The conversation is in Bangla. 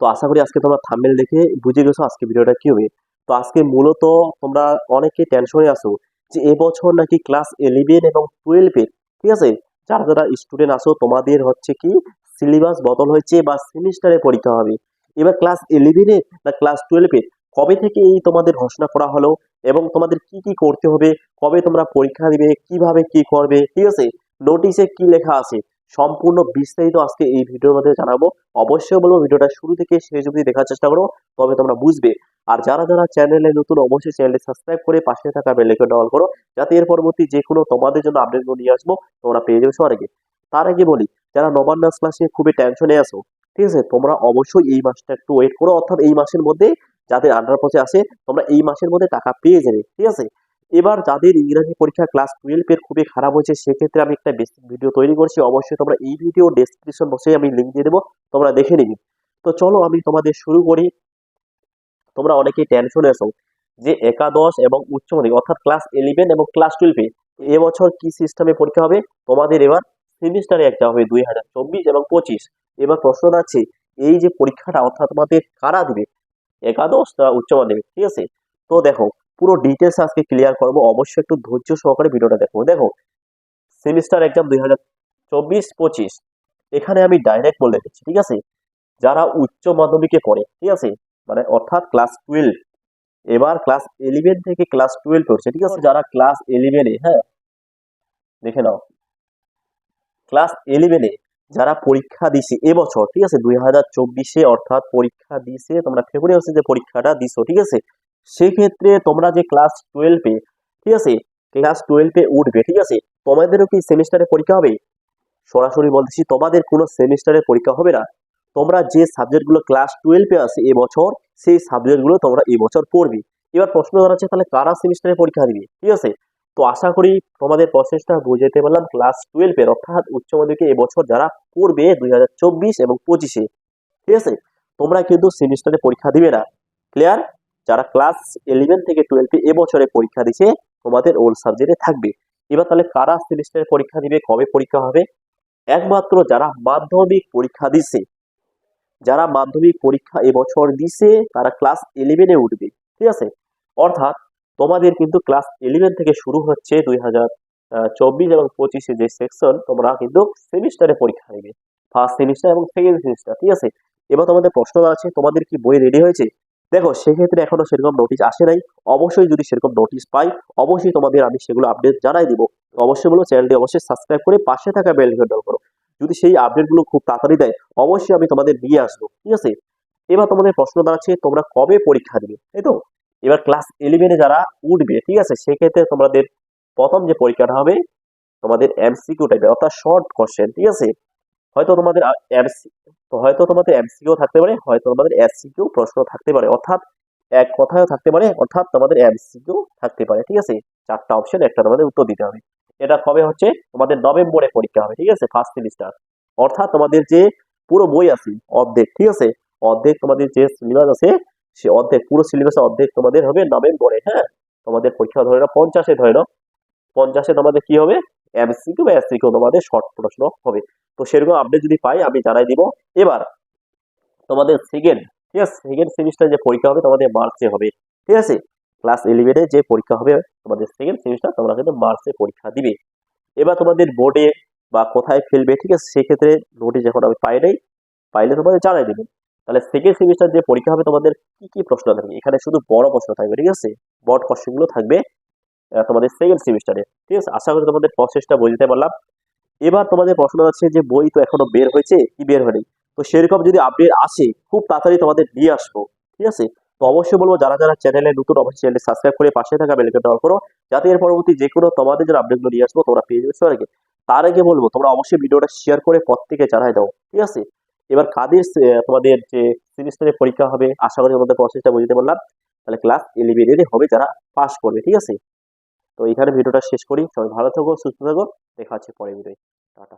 তো আশা করি আজকে তোমরা থাম্বনেল দেখে বুঝে গেছো আজকে ভিডিওটা কি হবে। তো আজকে মূলত তোমরা অনেকে টেনশনে আসো যে এবছর নাকি ক্লাস ইলেভেন এবং টুয়েলভের ঠিক আছে? যারা যারা স্টুডেন্ট আসো তোমাদের হচ্ছে কি সিলেবাস বদল হয়েছে বা সেমিস্টারে পরীক্ষা হবে। এবার ক্লাস ইলেভেনে না ক্লাস টুয়েলভে কবে থেকে এই তোমাদের ঘোষণা করা হলো এবং তোমাদের কি কি করতে হবে, কবে তোমরা পরীক্ষা দিবে, কীভাবে কি করবে, ঠিক আছে? নোটিশে কি লেখা আছে? সম্পূর্ণ বিস্তারিত আজকে এই ভিডিওর মধ্যে জানাব। অবশ্যই বলব ভিডিওটা শুরু থেকে শেষ অবধি দেখার চেষ্টা করো তবে তোমরা বুঝবে। আর যারা যারা চ্যানেলে নতুন, অবশ্যই চ্যানেলটি সাবস্ক্রাইব করে পাশে থাকা বেল আইকনটা অল করো, যাতে এর পরবর্তী যে কোনো তোমাদের জন্য আপডেটগুলো নিয়ে আসব, তোমরা পেয়ে যাবে সবার আগে। তার আগে বলি, যারা নবান্ন ক্লাসে খুবই টেনশনে আসো ঠিক আছে? তোমরা অবশ্যই এই মাসটা একটু ওয়েট করো, অর্থাৎ এই মাসের মধ্যে যাদের আন্ডার পথে আছে, তোমরা এই মাসের মধ্যে টাকা পেয়ে যাবে, ঠিক আছে? এবার যাদের ইংরাজি পরীক্ষা ক্লাস টুয়েলভের খুবই খারাপ হয়েছে, সেক্ষেত্রে আমি একটা বেসিক ভিডিও তৈরি করছি। অবশ্যই তোমরা এই ভিডিও ডেসক্রিপশন বসে আমি লিঙ্ক দিয়ে দেবো, তোমরা দেখে নিবি। তো চলো আমি তোমাদের শুরু করি। তোমরা অনেকেই টেনশনে আছো যে একাদশ এবং উচ্চ মাধ্যমিক, অর্থাৎ ক্লাস ইলেভেন এবং ক্লাস টুয়েলভে এবছর কি সিস্টেমে পরীক্ষা হবে? তোমাদের এবার সেমিস্টারে একটা হবে দুই হাজার চব্বিশ এবং পঁচিশ। এবার প্রশ্ন আছে, এই যে পরীক্ষাটা অর্থাৎ তোমাদের কারা দিবে? একাদশ উচ্চ মাধ্যমিক? ঠিক আছে? তো দেখো পুরো ডিটেলস আজকে ক্লিয়ার করব। অবশ্যই একটু ধৈর্য সহকারে ভিডিওটা দেখো। দেখো সেমিস্টার এক্সাম দুই হাজার চব্বিশ, পঁচিশ। এখানে আমি ডাইরেক্ট বলে দিচ্ছি, ঠিক আছে? যারা উচ্চ মাধ্যমিকে পড়ে, ঠিক আছে? মানে অর্থাৎ ক্লাস টুয়েলভ এবার ক্লাস ইলেভেন থেকে ক্লাস টুয়েলভ পড়ছে, ঠিক আছে? যারা ক্লাস ইলেভেনে হ্যাঁ? দেখে নাও। ক্লাস ইলেভেনে যারা পরীক্ষা দিছে এবছর, ঠিক আছে? দুই হাজার চব্বিশে অর্থাৎ পরীক্ষা দিছে, তোমরা ফেব্রুয়ারি মাসে যে পরীক্ষাটা দিছো, ঠিক আছে? সেক্ষেত্রে তোমরা যে ক্লাস টুয়েলভে ঠিক আছে? ক্লাস টুয়েলভে উঠবে, ঠিক আছে? তোমাদেরও কি সেমিস্টারে পরীক্ষা হবে? সরাসরি বলতেছি, তোমাদের কোনো সেমিস্টারে পরীক্ষা হবে না। তোমরা যে সাবজেক্টগুলো ক্লাস টুয়েলভে আছে এবছর, সেই সাবজেক্টগুলো তোমরা এবছর পড়বে। এবার প্রশ্ন দাঁড়াচ্ছে তাহলে কারা সেমিস্টারে পরীক্ষা দিবে? ঠিক আছে? তো আশা করি তোমাদের প্রসেসটা বুঝাইতে পারলাম। ক্লাস টুয়েলভের অর্থাৎ উচ্চ মাধ্যমিকে এবছর যারা পড়বে দুই হাজার চব্বিশ এবং পঁচিশে, ঠিক আছে? তোমরা কিন্তু সেমিস্টারে পরীক্ষা দিবে না। ক্লিয়ার যারা ক্লাস ইলেভেন থেকে টুয়েলভে এবছরে পরীক্ষা দিছে, তোমাদের ওল্ড সাবজেক্টে থাকবে। এবার তাহলে কারা সেমিস্টারে পরীক্ষা দিবে, কবে পরীক্ষা হবে? একমাত্র যারা মাধ্যমিক পরীক্ষা দিছে, যারা মাধ্যমিক পরীক্ষা এবছর দিছে, তারা ক্লাস ইলেভেনে উঠবে, ঠিক আছে? অর্থাৎ তোমাদের কিন্তু ক্লাস ইলেভেন থেকে শুরু হচ্ছে দুই হাজার চব্বিশ এবং পঁচিশে যে সেকশন তোমরা কিন্তু সেমিস্টারে পরীক্ষা নেবে ফার্স্ট সেমিস্টার এবং সেকেন্ড সেমিস্টার ঠিক আছে? এবার তোমাদের প্রশ্ন আছে, তোমাদের কি বই রেডি হয়েছে? দেখো, সেক্ষেত্রে এখনও সেরকম নোটিশ আসে নাই। অবশ্যই যদি সেরকম নোটিশ পাই, অবশ্যই তোমাদের আমি সেগুলো আপডেট জানাই দিব। অবশ্যই বলো চ্যানেলটি অবশ্যই সাবস্ক্রাইব করে পাশে থাকা বেল ঘণ্টা করো। যদি সেই আপডেটগুলো খুব তাড়াতাড়ি দেয়, অবশ্যই আমি তোমাদের নিয়ে আসব, ঠিক আছে? এবার তোমাদের প্রশ্ন দাঁড়াচ্ছে, তোমরা কবে পরীক্ষা দিবে? তাই তো, এবার ক্লাস ইলেভেনে যারা উঠবে, ঠিক আছে? সেক্ষেত্রে তোমাদের প্রথম যে পরীক্ষাটা হবে, তোমাদের এমসিকিউ টাইপের অর্থাৎ শর্ট কোশ্চেন ঠিক আছে? হয়তো তোমাদের হয়তো তোমাদের এমসিকিউ থাকতে পারে, হয়তো তোমাদের এসসিকিউ প্রশ্ন থাকতে পারে, অর্থাৎ এক কথায়ও থাকতে পারে, অর্থাৎ তোমাদের এমসিকিউ থাকতে পারে, ঠিক আছে? চারটা অপশন একটা তোমাদের উত্তর দিতে হবে। এটা কবে হচ্ছে? তোমাদের নভেম্বরে পরীক্ষা হবে, ঠিক আছে? ফার্স্ট সেমিস্টার অর্থাৎ তোমাদের যে পুরো বই আছে, অর্ধেক, ঠিক আছে? অর্ধেক তোমাদের যে সিলেবাস আছে, সে অর্ধেক, পুরো সিলেবাসে অর্ধেক তোমাদের হবে নভেম্বরে হ্যাঁ? তোমাদের পরীক্ষা ধরে নাও, পঞ্চাশে ধরে নাও। পঞ্চাশে তোমাদের কি হবে? এমসিকিউ বা এসসিকিউ তোমাদের শর্ট প্রশ্ন হবে। তো সেরকম আপডেট যদি পাই, আমি জানাই দিব। এবার, তোমাদের সেকেন্ড ঠিক আছে? সেকেন্ড সেমিস্টার যে পরীক্ষা হবে, তোমাদের মার্চে হবে। ঠিক আছে? ক্লাস ইলেভেনে যে পরীক্ষা হবে, তোমাদের সেকেন্ড সেমিস্টার তোমরা কিন্তু মার্চে পরীক্ষা দিবে। এবার তোমাদের বোর্ডে বা কোথায় ফেলবে, ঠিক আছে? সেক্ষেত্রে নোটিশ যখন আমি পাই নাই। পাইলে তোমাদের জানাই দেবেন। তাহলে সেকেন্ড সেমিস্টার যে পরীক্ষা হবে, তোমাদের কি কি প্রশ্ন থাকবে? এখানে শুধু বড় প্রশ্ন থাকবে, ঠিক আছে? বড় কোশ্চেনগুলো থাকবে। তোমাদের সেকেন্ড সেমিস্টারে ঠিক আছে? আশা করি তোমাদের প্রসেসটা বুঝতে পারলাম। এবার তোমাদের প্রশ্ন আছে যে, বই তো এখনও বের হয়েছে কি বের হয়নি? তো সেরকম যদি আপডেট আসে, খুব তাড়াতাড়ি তোমাদের নিয়ে আসব। ঠিক আছে? তো অবশ্যই বলব, যারা যারা চ্যানেলে নতুন, অবশ্যই চ্যানেল সাবস্ক্রাইব করে পাশে থাকা বেলকে অন করো। যাতে এর পরবর্তী যে কোনো তোমাদের যে আপডেটগুলো নিয়ে আসব, তোমরা পেয়ে সবার আগে তার আগে বলব, তোমরা অবশ্যই ভিডিওটা শেয়ার করে প্রত্যেকে জানাই দাও। ঠিক আছে? এবার কাদের তোমাদের যে সেমিস্টারের পরীক্ষা হবে, আশা করি তোমাদের প্রসেসটা বুঝতে পারলাম। তাহলে ক্লাস ইলেভেনের হবে যারা পাস করবে। ঠিক আছে? তো এখানে ভিডিওটা শেষ করি। সবাই ভালো থাকো, সুস্থ থাকো। দেখা হচ্ছে পরে ভিডিও টাটা।